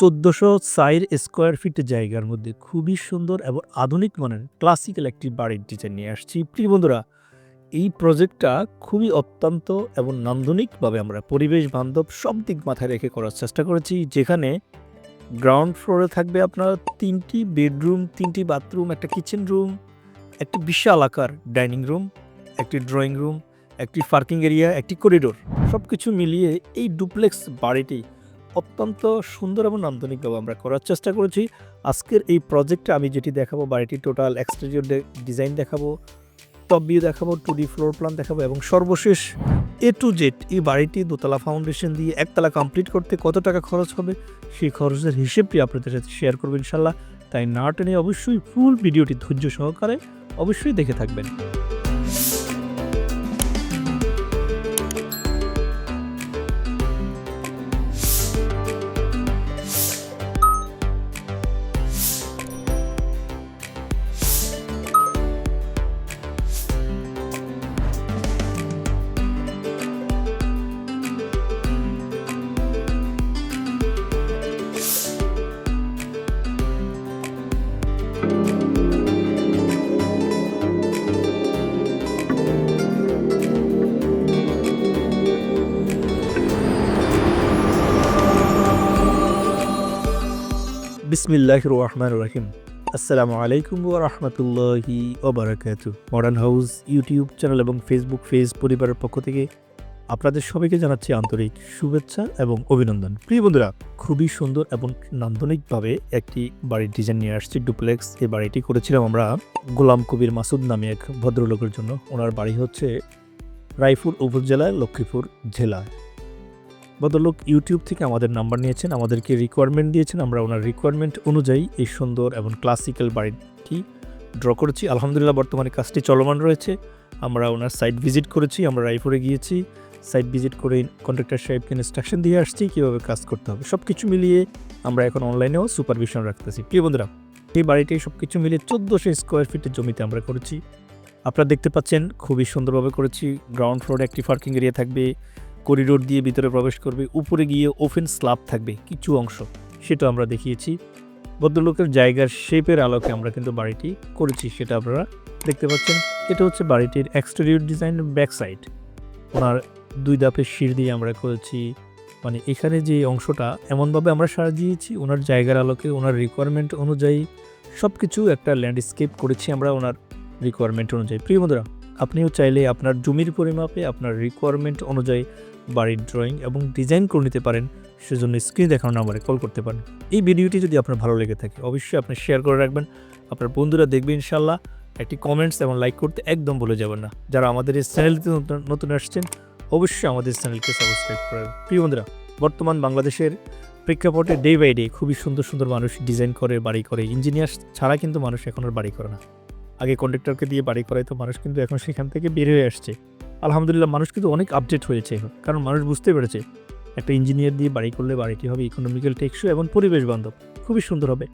চোদ্দোশো সাইর square feet জায়গার মধ্যে খুবই সুন্দর এবং আধুনিক মানের ক্লাসিক্যাল একটি বাড়ির ডিজাইন নিয়ে আসছি। প্রিয় বন্ধুরা, এই প্রজেক্টটা খুবই অত্যন্ত এবং নান্দনিকভাবে আমরা পরিবেশ বান্ধব সব দিক মাথায় রেখে করার চেষ্টা করেছি, যেখানে গ্রাউন্ড ফ্লোরে থাকবে আপনার তিনটি বেডরুম তিনটি বাথরুম একটা কিচেন রুম একটি বিশাল আকার ডাইনিং রুম একটি ড্রয়িং রুম একটি পার্কিং এরিয়া একটি করিডোর সব কিছু মিলিয়ে এই ডুপ্লেক্স বাড়িটি অত্যন্ত সুন্দর এবং নান্দনিকভাবে আমরা করার চেষ্টা করেছি। আজকের এই প্রজেক্টে আমি যেটি দেখাবো বাড়িটির টোটাল এক্সটেরিয়র ডিজাইন দেখাবো টপ ভিউ দেখাবো টু ডি ফ্লোর প্ল্যান দেখাবো এবং সর্বশেষ এ টু জেড এই বাড়িটি দোতলা ফাউন্ডেশন দিয়ে একতলা কমপ্লিট করতে কত টাকা খরচ হবে সেই খরচের হিসেবটি আপনাদের সাথে শেয়ার করব ইনশাল্লাহ। তাই না টেনে অবশ্যই ফুল ভিডিওটি ধৈর্য সহকারে অবশ্যই দেখে থাকবেন। বিসমিল্লাহ রহমান রাহিম। আসসালামু আলাইকুম ওয়া রাহমাতুল্লাহি ওয়া বারাকাতু মডার্ন হাউস ইউটিউব চ্যানেল এবং ফেসবুক পেজ পরিবারের পক্ষ থেকে আপনাদের সবাইকে জানাচ্ছি আন্তরিক শুভেচ্ছা এবং অভিনন্দন। প্রিয় বন্ধুরা, খুবই সুন্দর এবং নান্দনিকভাবে একটি বাড়ির ডিজাইন নিয়ে আসছি ডুপ্লেক্স এই বাড়িটি করেছিলাম আমরা গোলাম কবির মাসুদ নামে এক ভদ্রলোকের জন্য। ওনার বাড়ি হচ্ছে রায়পুর উপজেলায় লক্ষ্মীপুর জেলায়। ভদ্রলোক ইউটিউব থেকে আমাদের নাম্বার নিয়েছেন, আমাদেরকে রিকোয়ারমেন্ট দিয়েছেন, আমরা ওনার রিকোয়ারমেন্ট অনুযায়ী এই সুন্দর এবং ক্লাসিক্যাল বাড়িটি ড্র করেছি। আলহামদুলিল্লাহ, বর্তমানে কাজটি চলমান রয়েছে। আমরা ওনার সাইট ভিজিট করেছি, আমরা রায়পুরে গিয়েছি সাইট ভিজিট করে কন্ট্রাক্টর সাহেবকে ইনস্ট্রাকশন দিয়ে আসছি কীভাবে কাজ করতে হবে। সব কিছু মিলিয়ে আমরা এখন অনলাইনেও সুপারভিশন রাখতেছি। প্রিয় বন্ধুরা, এই বাড়িটি সব কিছু মিলিয়ে চোদ্দোশো স্কোয়ার ফিটের জমিতে আমরা করেছি। আপনারা দেখতে পাচ্ছেন, খুবই সুন্দরভাবে করেছি। গ্রাউন্ড ফ্লোরে একটি পার্কিং এরিয়া থাকবে। করিডোর দিয়ে ভিতরে প্রবেশ করবে, উপরে গিয়ে ওপেন স্ল্যাব থাকবে, কিছু অংশ। সেটা আমরা দেখিয়েছি। ভদ্রলোকের জায়গার শেপের আলোকে আমরা কিন্তু বাড়িটি করেছি, সেটা আপনারা দেখতে পাচ্ছেন। এটা হচ্ছে বাড়িটির এক্সটেরিয়র ডিজাইন ব্যাক সাইড ওনার দুই ধাপের শির দিয়ে আমরা করেছি। মানে এখানে যে অংশটা, এমনভাবে আমরা সাজিয়েছি, ওনার জায়গার আলোকে, ওনার রিকোয়ারমেন্ট অনুযায়ী সব কিছু একটা ল্যান্ডস্কেপ করেছি আমরা ওনার রিকোয়ারমেন্ট অনুযায়ী। প্রিয় বন্ধুরা, আপনিও চাইলে আপনার জমির পরিমাপে, আপনার রিকোয়ারমেন্ট অনুযায়ী বাড়ির ড্রয়িং এবং ডিজাইন করে নিতে পারেন, সেজন্য স্ক্রিন দেখানো নাম্বারে কল করতে পারেন। এই ভিডিওটি যদি আপনার ভালো লেগে থাকে, অবশ্যই আপনি শেয়ার করে রাখবেন। আপনার বন্ধুরা দেখবে ইনশাল্লাহ একটি কমেন্টস এবং লাইক করতে একদম ভুলে যাবেন না। যারা আমাদের এই চ্যানেলটি নতুন- আসছেন, অবশ্যই আমাদের চ্যানেলকে সাবস্ক্রাইব করেন প্রিয় বন্ধুরা, বর্তমান বাংলাদেশের প্রেক্ষাপটে ডে বাই ডে খুবই সুন্দর সুন্দর মানুষ ডিজাইন করে, বাড়ি করে। ইঞ্জিনিয়ার ছাড়া কিন্তু মানুষ এখন আর বাড়ি করে না। আগে কন্ট্রাক্টরকে দিয়ে বাড়ি করাই তো মানুষ কিন্তু এখন সেখান থেকে বের হয়ে আসছে। আলহামদুলিল্লাহ মানুষ কিন্তু অনেক আপডেট হয়েছে। কারণ মানুষ বুঝতে পেরেছে, একটা ইঞ্জিনিয়ার দিয়ে বাড়ি করলে বাড়িটি হবে ইকোনমিক্যাল টেকসই এবং পরিবেশ বান্ধব, খুবই সুন্দর হবে।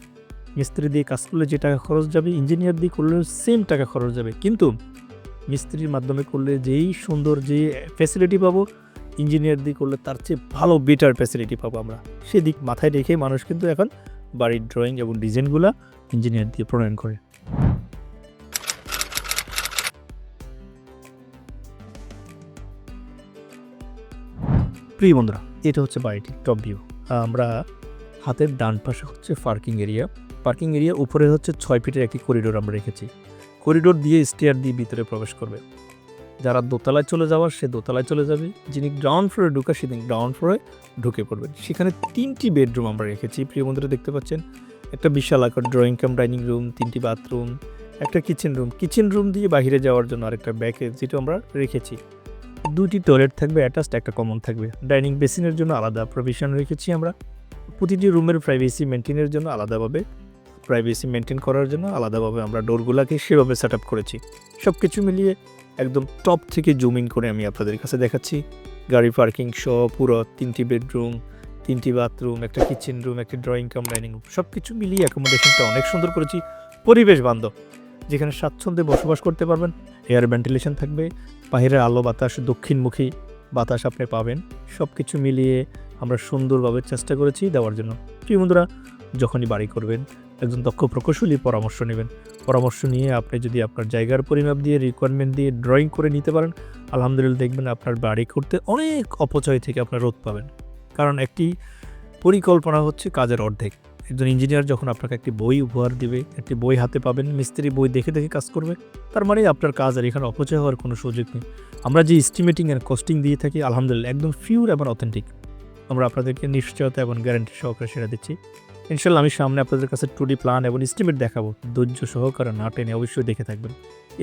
মিস্ত্রি দিয়ে কাজ করলে যে টাকা খরচ যাবে ইঞ্জিনিয়ার দিয়ে করলে সেম টাকা খরচ যাবে। কিন্তু মিস্ত্রির মাধ্যমে করলে যেই সুন্দর যে ফ্যাসিলিটি পাবো ইঞ্জিনিয়ার দিয়ে করলে তার চেয়ে ভালো বেটার ফ্যাসিলিটি পাবো আমরা। সেদিক মাথায় রেখে মানুষ কিন্তু এখন বাড়ির ড্রয়িং এবং ডিজাইনগুলো ইঞ্জিনিয়ার দিয়ে প্রণয়ন করে। প্রিয় বন্ধুরা, এটা হচ্ছে বাড়িটি টপ ভিউ আমরা হাতের ডান পাশে হচ্ছে পার্কিং এরিয়া পার্কিং এরিয়া উপরে হচ্ছে ছয় ফিটের একটি করিডোর আমরা রেখেছি। করিডোর দিয়ে স্টেয়ার দিয়ে ভিতরে প্রবেশ করবে। যারা দোতলায় চলে যাওয়ার, সে দোতলায় চলে যাবে। যিনি গ্রাউন্ড ফ্লোরে ঢুকা, সেদিন গ্রাউন্ড ফ্লোরে ঢুকে পড়বেন সেখানে তিনটি বেডরুম আমরা রেখেছি। প্রিয় বন্ধুরা, দেখতে পাচ্ছেন, একটা বিশাল আকার ড্রয়িং কাম ডাইনিং রুম তিনটি বাথরুম একটা কিচেন রুম কিচেন রুম দিয়ে বাইরে যাওয়ার জন্য আরেকটা ব্যাকে যেটা আমরা রেখেছি। দুটি টয়লেট থাকবে অ্যাটাচড একটা কমন থাকবে। ডাইনিং বেসিনের জন্য আলাদা প্রভিশন রেখেছি আমরা। প্রতিটি রুমের প্রাইভেসি মেনটেনের জন্য আলাদাভাবে প্রাইভেসি মেনটেন করার জন্য আলাদাভাবে আমরা ডোরগুলোকে সেভাবে সেট আপ করেছি। সব কিছু মিলিয়ে একদম টপ থেকে জুমিং করে আমি আপনাদের কাছে দেখাচ্ছি। গাড়ি পার্কিং সহ পুরো তিনটি বেডরুম তিনটি বাথরুম একটা কিচেন রুম একটা ড্রয়িং কাম ডাইনিং রুম সব কিছু মিলিয়ে অ্যাকোমোডেশনটা অনেক সুন্দর করেছি। পরিবেশ বান্ধব, যেখানে স্বাচ্ছন্দ্যে বসবাস করতে পারবেন এয়ার ভেন্টিলেশন থাকবে বাইরের আলো, বাতাস, দক্ষিণমুখী বাতাস আপনি পাবেন। সব কিছু মিলিয়ে আমরা সুন্দরভাবে চেষ্টা করেছি দেওয়ার জন্য। প্রিয় বন্ধুরা, যখনই বাড়ি করবেন, একজন দক্ষ প্রকৌশলী পরামর্শ নেবেন। পরামর্শ নিয়ে আপনি যদি আপনার জায়গার পরিমাপ দিয়ে রিকোয়ারমেন্ট দিয়ে ড্রয়িং করে নিতে পারেন, আলহামদুলিল্লাহ দেখবেন আপনার বাড়ি করতে অনেক অপচয় থেকে আপনার রোধ পাবেন। কারণ একটি পরিকল্পনা হচ্ছে কাজের অর্ধেক। একজন ইঞ্জিনিয়ার যখন আপনাকে একটি বই উপহার দিবে, একটি বই হাতে পাবেন, মিস্ত্রি বই দেখে দেখে কাজ করবে, তার মানে আপনার কাজ আর এখানে অপচয় হওয়ার কোনো সুযোগ নেই। আমরা যে এস্টিমেটিং অ্যান্ড কস্টিং দিয়ে থাকি, আলহামদুলিল্লাহ একদম ফিউর এবং অথেন্টিক আমরা আপনাদেরকে নিশ্চয়তা এবং গ্যারান্টি সহকারে সেটা দিচ্ছি। ইনশাল্লাহ আমি সামনে আপনাদের কাছে টু ডি প্ল্যান এবং এস্টিমেট দেখাবো। ধৈর্য সহকারে না টেনে অবশ্যই দেখে থাকবেন।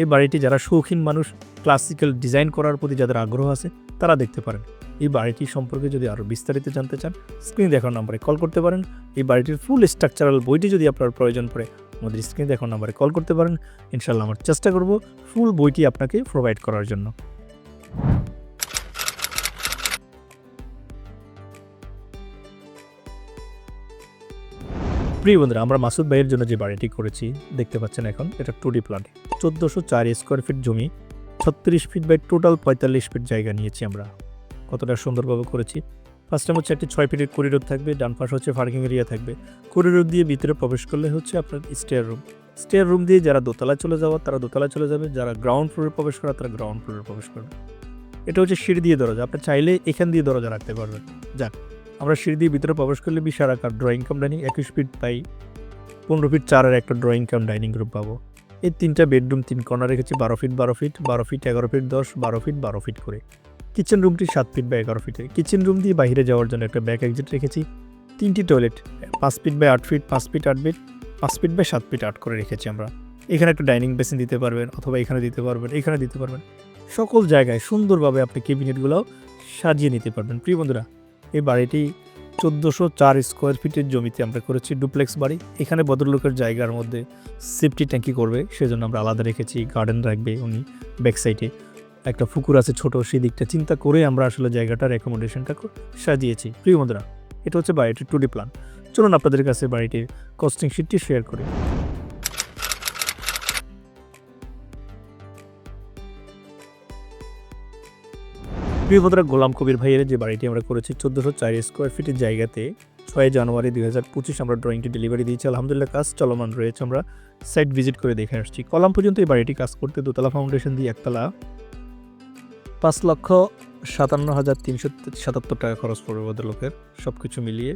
এই বাড়িটি যারা শৌখিন মানুষ ক্লাসিক্যাল ডিজাইন করার প্রতি যাদের আগ্রহ আছে, তারা দেখতে পারেন। এই বাড়িটি সম্পর্কে যদি আরও বিস্তারিত জানতে চান স্ক্রিন দেখার নাম্বারে কল করতে পারেন। এই বাড়িটির ফুল স্ট্রাকচারাল বইটি যদি আপনার প্রয়োজন পড়ে, আমাদের স্ক্রিন দেখার নাম্বারে কল করতে পারেন। ইনশাল্লাহ আমার চেষ্টা করব ফুল বইটি আপনাকে প্রোভাইড করার জন্য। প্রিয় বন্ধুরা, আমরা মাসুদ ভাইয়ের জন্য যে বাড়িটি করেছি, দেখতে পাচ্ছেন এখন, এটা টু ডি প্ল্যান্ট চোদ্দোশো চার স্কোয়ার ফিট জমি, ছত্রিশ ফিট বাই টোটাল পঁয়তাল্লিশ ফিট জায়গা নিয়েছি আমরা। কতটা সুন্দরভাবে করেছি। ফার্স্ট টাইম হচ্ছে একটি ছয় ফিটের করিডোর থাকবে, ডান পাশ হচ্ছে পার্কিং এরিয়া থাকবে। করিডোর দিয়ে ভিতরে প্রবেশ করলে হচ্ছে আপনার স্টেয়ার রুম স্টেয়ার রুম দিয়ে যারা দোতলায় চলে যাওয়া, তারা দোতলায় চলে যাবে। যারা গ্রাউন্ড ফ্লোরে প্রবেশ করা, তারা গ্রাউন্ড ফ্লোরে প্রবেশ করবে। এটা হচ্ছে সিঁড়ি দিয়ে দরজা। আপনি চাইলে এখান দিয়ে দরজা রাখতে পারবেন। যাক, আমরা সিঁড়ি দিয়ে ভিতরে প্রবেশ করলে বিশাল আকার ড্রয়িং কাম ডাইনিং একুশ ফিট বাই পনেরো ফিট চারের একটা ড্রয়িং কাম ডাইনিং রুম পাবো। এই তিনটা বেডরুম তিন কর্নার রেখেছি, বারো ফিট বারো ফিট বারো ফিট এগারো ফিট দশ, বারো ফিট বারো ফিট করে। কিচেন রুমটি সাত ফিট বা এগারো ফিটের। কিচেন রুম দিয়ে বাইরে যাওয়ার জন্য একটা ব্যাক এক্সিট রেখেছি। তিনটি টয়লেট পাঁচ ফিট বাই আট ফিট, পাঁচ ফিট আট ফিট, পাঁচ ফিট বাই সাত ফিট আট করে রেখেছি আমরা। এখানে একটা ডাইনিং বেসিন দিতে পারবেন অথবা এখানে দিতে পারবেন, এখানে দিতে পারবেন। সকল জায়গায় সুন্দরভাবে আপনি ক্যাবিনেটগুলো সাজিয়ে নিতে পারবেন। প্রিয় বন্ধুরা, এই বাড়িটি চোদ্দোশো চার স্কোয়ার ফিটের জমিতে আমরা করেছি ডুপ্লেক্স বাড়ি। এখানে ভদ্রলোকের জায়গার মধ্যে সেফটি ট্যাঙ্কি করবে, সেজন্য আমরা আলাদা রেখেছি গার্ডেন রাখবে উনি ব্যাক সাইডে একটা পুকুর আছে ছোট সেই দিকটা চিন্তা করে আমরা আসলে জায়গাটার অ্যাকোমোডেশনটা সাজিয়েছি। প্রিয় বন্ধুরা, এটা হচ্ছে বাড়িটির টু ডি প্ল্যান চলুন আপনাদের কাছে বাড়িটির কস্টিং শিটটি শেয়ার করি। প্রিয় বন্ধুরা, গোলাম কবির ভাইয়ের যে বাড়িটি আমরা করেছি চোদ্দোশো চার স্কোয়ার ফিটের জায়গাতে, ছয় জানুয়ারি দুই হাজার পঁচিশ আমরা ড্রয়িংটি ডেলিভারি দিয়েছি। আলহামদুলিল্লাহ, কাজ চলমান রয়েছে। আমরা সাইট ভিজিট করে দেখে আসছি। কলাম পর্যন্ত এই বাড়িটি কাজ করতে দোতলা ফাউন্ডেশন দিয়ে একতলা। পাঁচ লক্ষ সাতান্ন হাজার তিনশো সাতাত্তর টাকা খরচ পড়বে ভদ্রলোকের সব কিছু মিলিয়ে।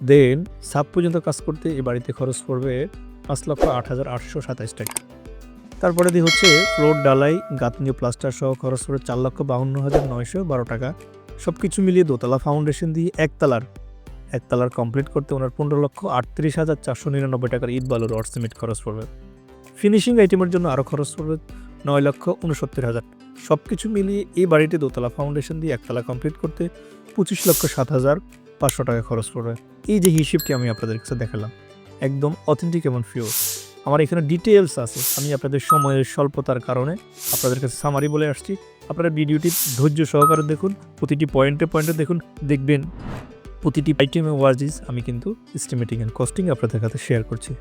দেন সাব পর্যন্ত কাজ করতে এই বাড়িতে খরচ পড়বে পাঁচ লক্ষ আট হাজার আটশো সাতাইশ টাকা। তারপরে দিয়ে হচ্ছে ফ্লোর ডালাই গাঁথনীয় প্লাস্টার সহ খরচ পড়ে চার লক্ষ বাউন্ন হাজার নয়শো বারো টাকা। সব কিছু মিলিয়ে দোতলা ফাউন্ডেশন দিয়ে একতলার একতলার কমপ্লিট করতে ওনার পনেরো লক্ষ আটত্রিশ হাজার চারশো নিরানব্বই টাকার ইট বালুর অর সিমেন্ট খরচ পড়বে। ফিনিশিং আইটেমের জন্য আরও খরচ পড়বে নয় লক্ষ উনসত্তর হাজার। সব কিছু মিলিয়ে এই বাড়িটি দোতলা ফাউন্ডেশন দিয়ে একতলা কমপ্লিট করতে পঁচিশ লক্ষ সাত হাজার পাঁচশো টাকা খরচ পড়বে। এই যে হিসেবটি আমি আপনাদের কাছে দেখালাম, একদম অথেন্টিক এবং ফিওর আমার এখানে ডিটেলস আছে, আমি আপনাদের সময়ের স্বল্পতার কারণে আপনাদের কাছে সামারি বলে আসছি। আপনারা ভিডিওটি ধৈর্য সহকারে দেখুন, প্রতিটি পয়েন্টে পয়েন্টে দেখুন, দেখবেন প্রতিটি আইটেমে ওয়ার্জিস আমি কিন্তু এস্টিমেটিং অ্যান্ড কস্টিং আপনাদের কাছে শেয়ার করছি।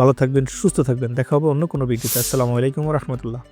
ভালো থাকবেন, সুস্থ থাকবেন, দেখা হবে অন্য কোনো ভিডিওতে আসসালামু আলাইকুম রহমতুল্লাহ।